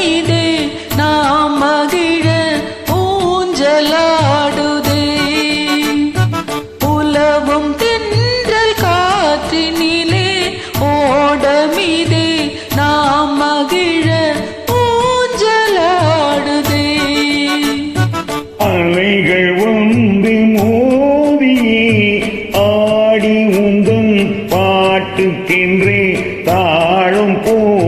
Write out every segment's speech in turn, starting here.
மீது நாம் மகிழ ஊஞ்சலாடுதே. உலவும் தென்றல் காற்றினிலே ஓடமிதே. நாம் மகிழ ஊஞ்சலாடுதே. அலைகள் ஒன்று மோதியே ஆடி உந்தன் தாழும் போ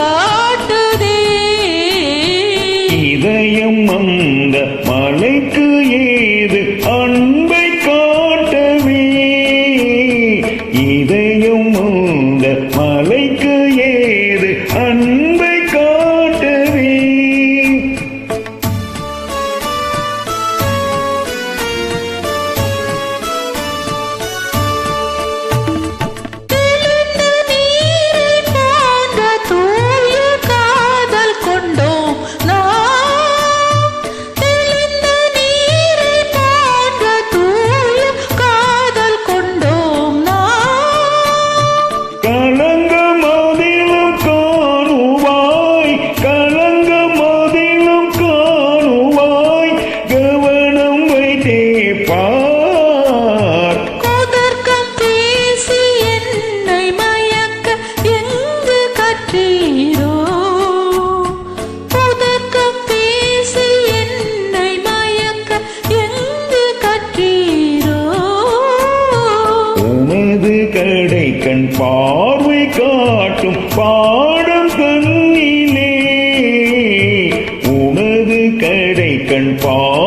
காட்டுதே. இதயம் அந்த மலைக்கு ஏது அன்பை காட்டவே. இதயம் அந்த மலைக்கு வைத்தே பார் குதர்க்கம் பேசி என்னை மயக்க எங்கு கற்றீரோ? குதர்க்கம் பேசி என்னை மயக்க எங்கு கற்றீரோ? உனது கடை கண் பார்வை காட்டும் பாடம் கண்ணிலே. உனது கடை கண் பார்வை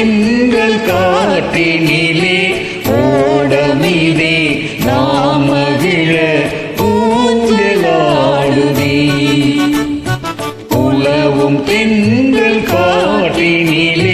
எங்கள் காட்டினிலே ஓடமிதே நாமகிழ பூந்தலாடுதே உலவும் தெங்கள் காட்டினிலே